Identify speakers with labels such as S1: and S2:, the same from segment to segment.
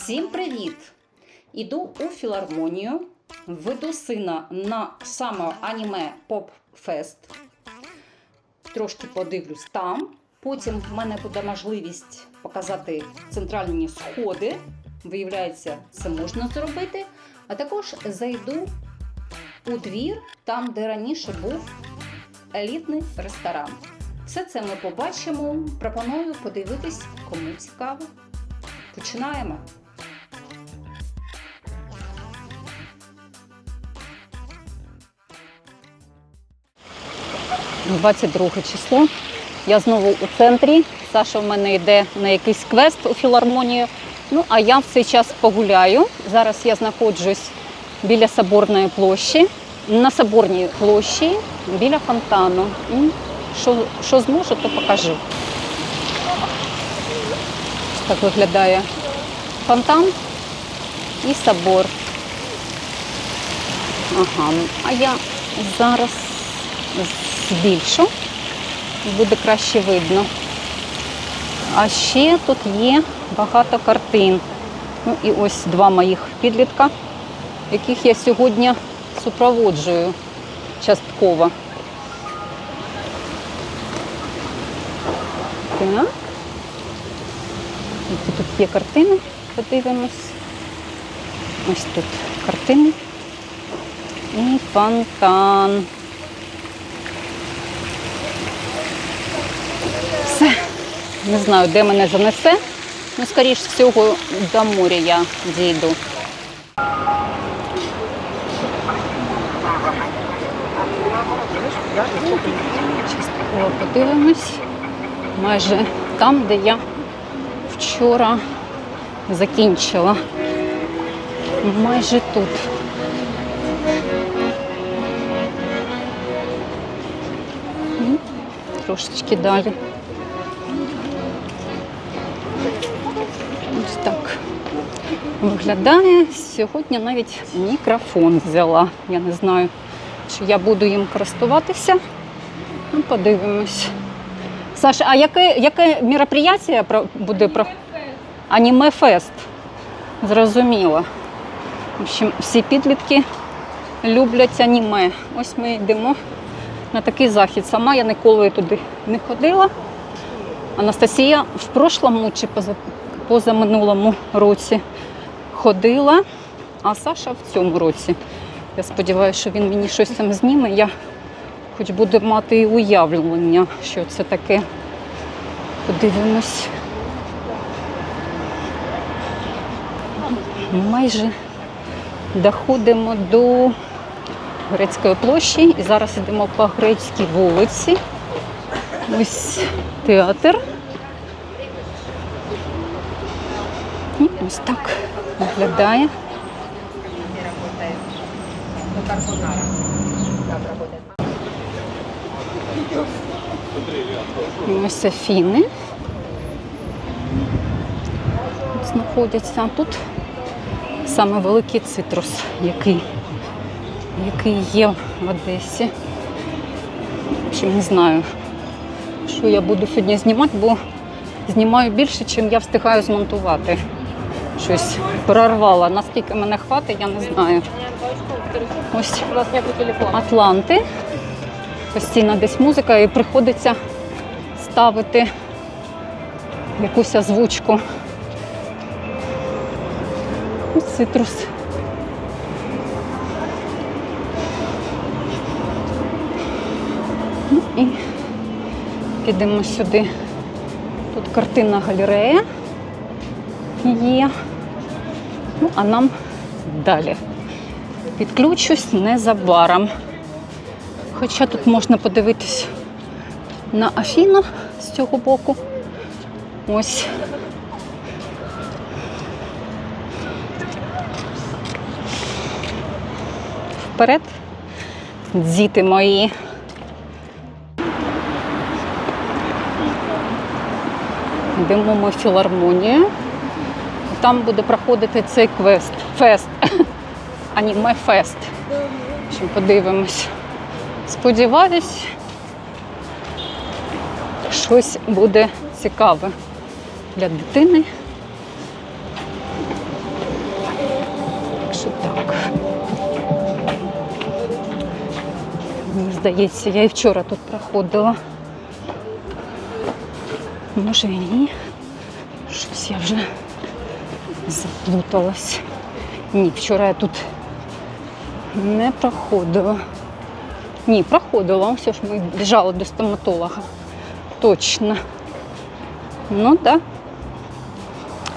S1: Всім привіт! Іду у філармонію, веду сина на саме аніме Поп Фест. Трошки подивлюсь там. Потім в мене буде можливість показати центральні сходи. Виявляється, це можна зробити. А також зайду у двір, там, де раніше був елітний ресторан. Все це ми побачимо. Пропоную подивитись, кому цікаво. Починаємо. – 22 число. Я знову у центрі. Саша в мене йде на якийсь квест у філармонію. Ну, а я в цей час погуляю. Зараз я знаходжусь біля Соборної площі, на Соборній площі, біля фонтану. Що, що зможу, то покажу. Так виглядає фонтан і собор. Ага, а я зараз збільшу, буде краще видно. А ще тут є багато картин. Ну і ось два моїх підлітка, яких я сьогодні супроводжую частково. Так. Тут є картини, подивимось. Ось тут картини. І фонтан. Не знаю, де мене занесе. Ну, скоріш всього, до моря я дійду. Частково подивимось. Майже там, де я вчора закінчила. Майже тут. Трошечки далі. Виглядає. Сьогодні навіть мікрофон взяла. Я не знаю, чи я буду їм користуватися. Ну, подивимось. Саша, а яке, яке мероприятие буде про аніме фест? Зрозуміло. В общем, всі підлітки люблять аніме. Ось ми йдемо на такий захід. Сама я ніколи туди не ходила. Анастасія в прошлому чи поза, позаминулому році ходила, а Саша в цьому році. Я сподіваюся, що він мені щось там зніме. Я хоч буду мати уявлення, що це таке. Подивимось. Майже доходимо до Грецької площі і зараз йдемо по Грецькій вулиці. Ось театр. Ось так виглядає. Ось Афіни. Знаходяться. Тут саме великий цитрус, який, який є в Одесі. В не знаю, що я буду сьогодні знімати, бо знімаю більше, чим я встигаю змонтувати. Щось прорвала. Наскільки мене хватить, я не знаю. Ось Атланти. Постійно десь музика і приходиться ставити якусь озвучку. Ось цитрус. Ну і підемо сюди. Тут картинна галерея є. Ну, а нам далі. Підключусь незабаром. Хоча тут можна подивитись на Афіну з цього боку. Ось. Вперед. Діти мої. Йдемо ми в філармонію. Там буде проходити цей квест, фест, аніме фест. Що подивимось. Сподіваюсь, щось буде цікаве для дитини. Так. Мені здається, я і вчора тут проходила. Може і ні. Щось я вже заплуталась. Ні, вчора я тут не проходила. Ні, проходила. Ось ж ми біжали до стоматолога. Точно. Ну. Да.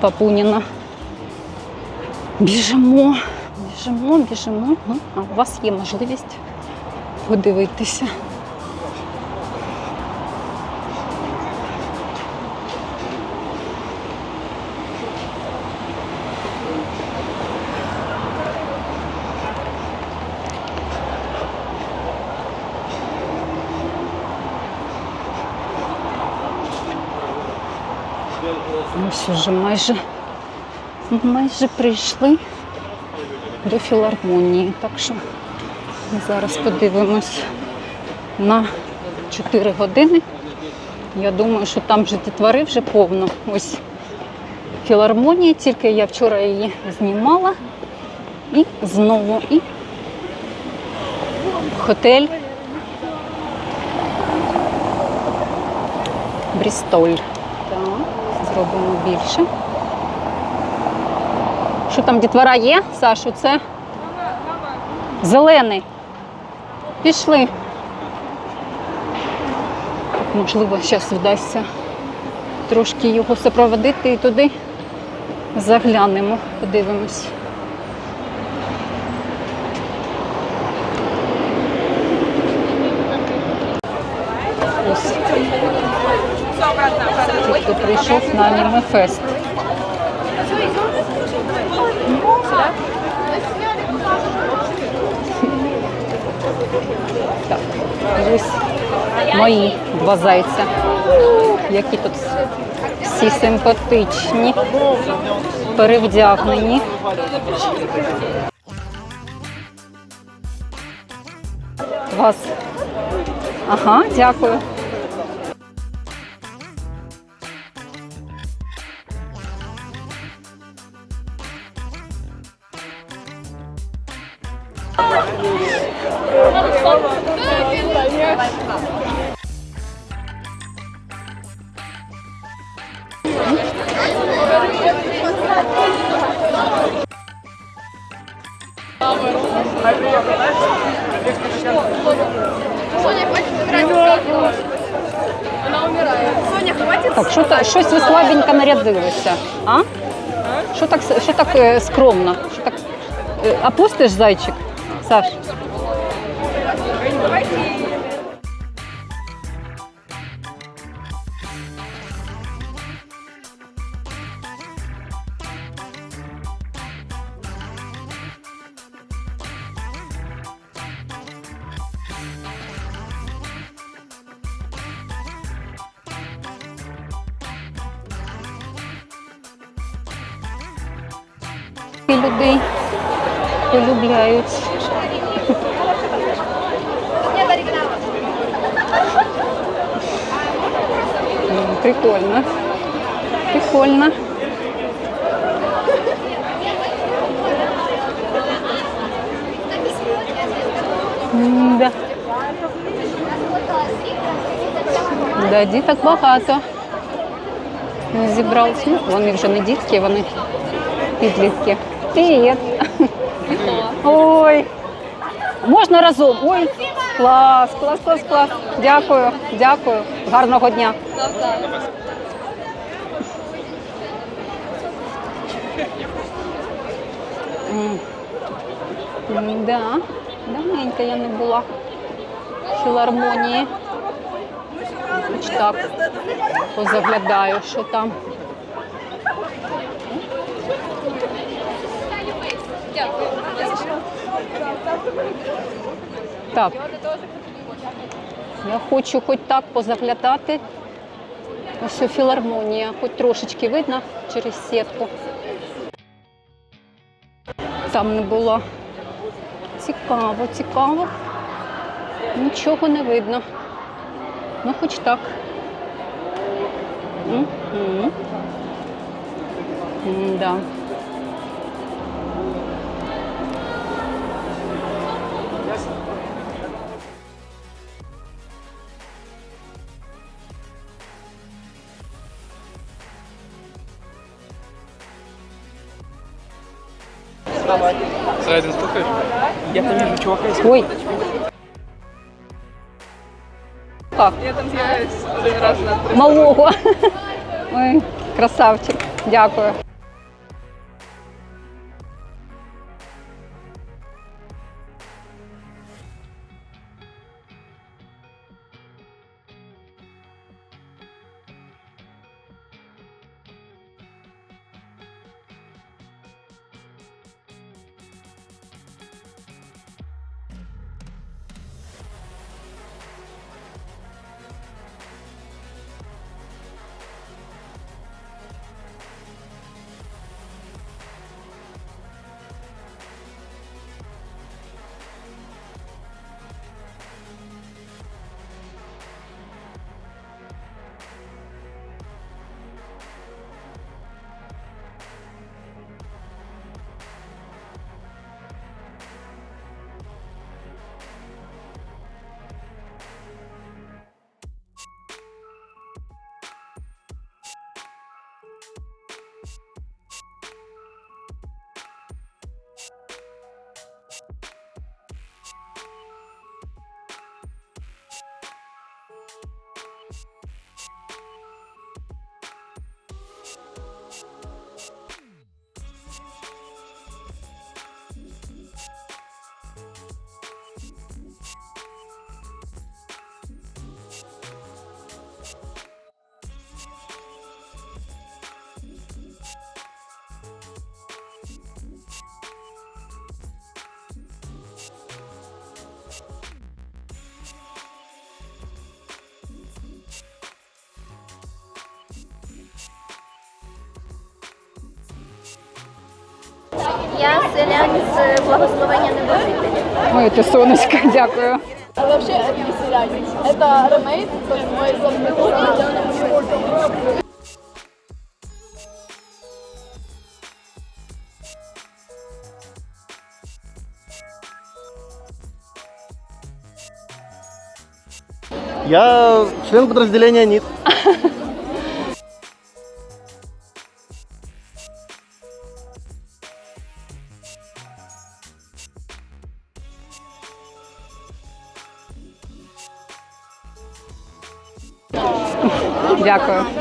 S1: Папуніна. Біжимо, біжимо, біжимо. Ну, а у вас є можливість подивитися. Ось уже майже, майже прийшли до філармонії. Так що ми зараз подивимось на 4 години. Я думаю, що там вже дітвори вже повно. Ось філармонія, тільки я вчора її знімала. І знову і готель Брістоль. Зробимо більше. Що там дітвора є, Сашу? Це зелений. Пішли. Можливо, зараз вдасться трошки його супроводити і туди заглянемо, подивимось. Ось. Хто прийшов на аніме мої два зайця. Які тут всі симпатичні, перевдягнені. Вас. Ага, дякую. Так, та щось ви слабенько нарядилися. А? Що так, що так скромно? Що так, е, опустиш зайчик, Саш? І людей полюбляють. М, Прикольно. Прикольно. Да. Да, діток багато. Зібралися. Ну, вони вже не дітки, вони підлітки. Привіт. Ой. Можна разом. Ой. Клас, клас, клас, клас. Дякую, дякую. Гарного дня. Да. Давненько я не була в філармонії. Хоч так позаглядаю, що там. Так. Я хочу хоч так позаглядати. Ось філармонія, хоч трошечки видно через сітку. Там не було. Цікаво, цікаво. Нічого не видно. Ну, хоч так. Угу. Да.
S2: Зайден слухаєш?
S3: Я там вижу чувака из
S1: Ой. Как?
S4: Я там з'являюсь один раз на три.
S1: малого. Ой, красавчик. Дякую.
S5: Я селянин з благословення небожителя.
S1: Ой, ти сонечко, дякую.
S4: А вообще это не селянин. Это ремейд, то есть мой собственный
S6: Я член подразделения НИТ.
S1: Дякую.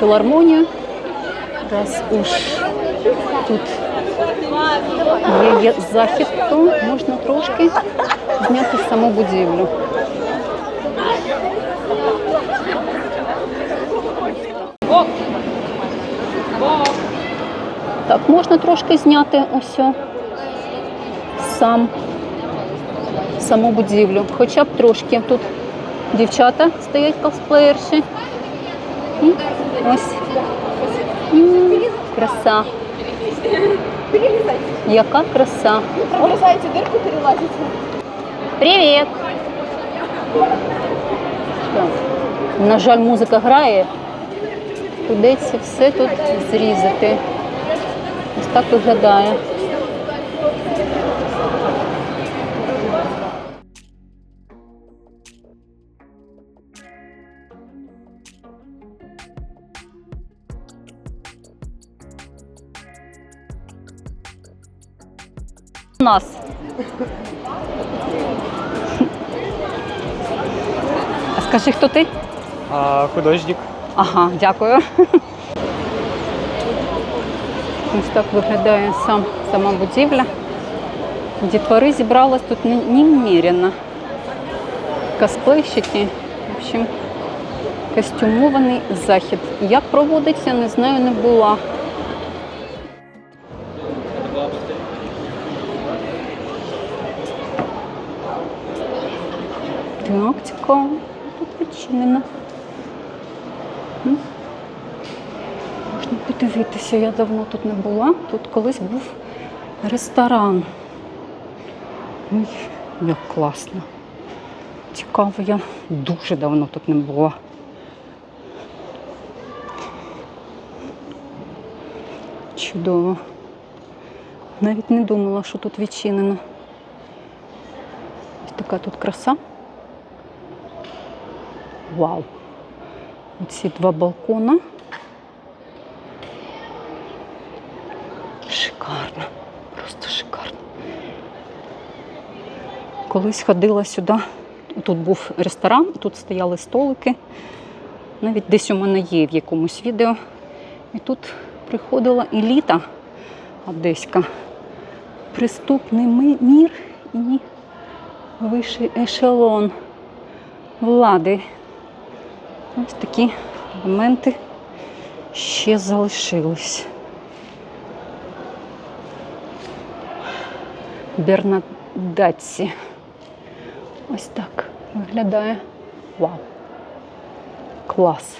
S1: Філармонію. Раз уж тут є захід, то можна трошки зняти саму будівлю. Так, можна трошки зняти ось сам, саму будівлю. Хоча б трошки тут Дівчата стоять косплеєрші. І ось. М, Краса. Яка краса.
S4: Прорезаете дырку, перелазите.
S1: Привіт! На жаль, музика грає. Придеться все тут зрізати. Ось так виглядає. Нас скажи, хто ти?
S3: А, художник.
S1: Ага, дякую. Ось так виглядає сам, сама будівля. Дітвори зібралось тут не- немерено. Косплейщики. В общем, костюмований захід. Як проводиться, не знаю, не була. Цікаво. Тут відчинено. Можна подивитися, я давно тут не була. Тут колись був ресторан. Ой, як класно. Цікаво, я дуже давно тут не була. Чудово. Навіть не думала, що тут відчинено. Ось така тут краса. Вау! Оці два балкона. Шикарно, просто шикарно. Колись ходила сюди. Тут був ресторан, тут стояли столики. Навіть десь у мене є в якомусь відео. І тут приходила еліта одеська. Приступний мір і вищий ешелон влади. Ось такі моменти ще залишились. Бернадатці. Ось так виглядає. Вау. Клас.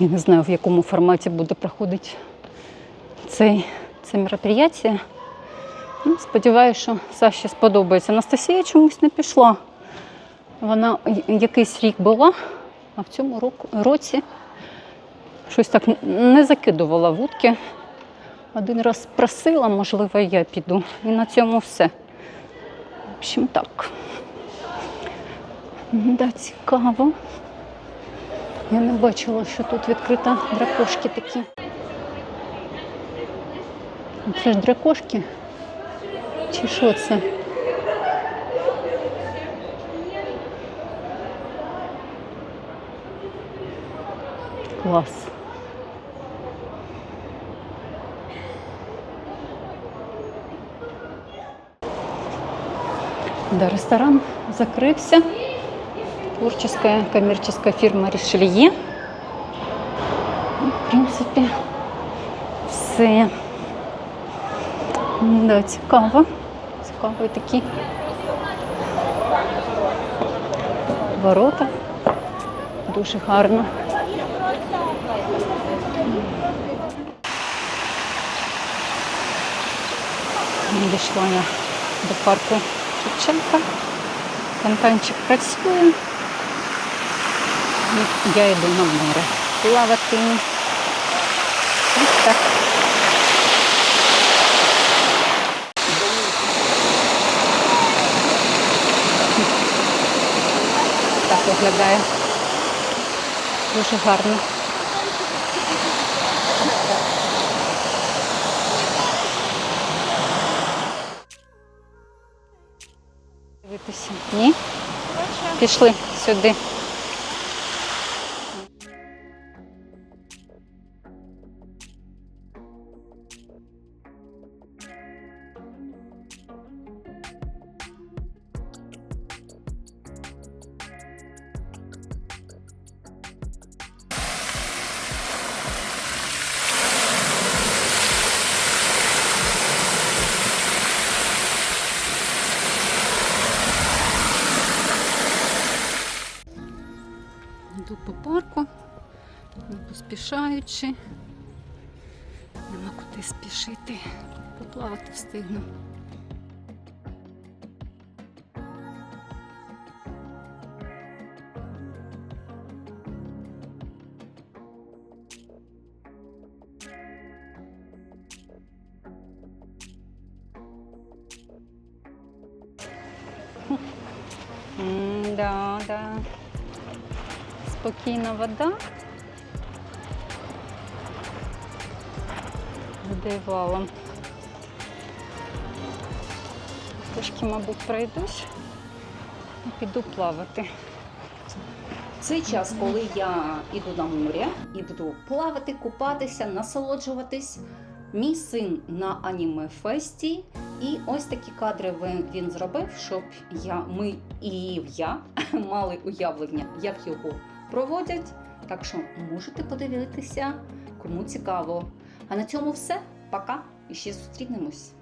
S1: Я не знаю, в якому форматі буде проходити цей, це мероприятие. Ну, сподіваюся, що Саші сподобається. Анастасія чомусь не пішла. Вона якийсь рік була, а в цьому році щось так не закидувала вудки. Один раз просила, можливо, я піду. І на цьому все. В общем, так. Да, цікаво. Я не бачила, що тут відкрита дракошки такі. Це ж дракошки? Чи що це? Клас. Да, ресторан закрывся. Творческая коммерческая фирма Ришелье. Ну, В принципі, все. Да, цікаво. Цікавий такий. Ворота. Дуже гарно. Дійшла я до парку Шевченка. Фонтанчик працює. І я йду на море. Плавати. Ось так. Так виглядає. Дуже гарно. Пішли сюди.
S7: Поспішаючи. Нема куди спішити. Поплавати встигну. Да. Спокійна вода. Де валом. Трошки, мабуть, пройдусь і піду плавати.
S1: Цей час, коли я іду на море і буду плавати, купатися, насолоджуватись. Мій син на аніме фесті, і ось такі кадри він зробив, щоб я, ми і я мали уявлення, як його проводять. Так що можете подивитися, кому цікаво. А на цьому все. Пока і ще зустрінемось.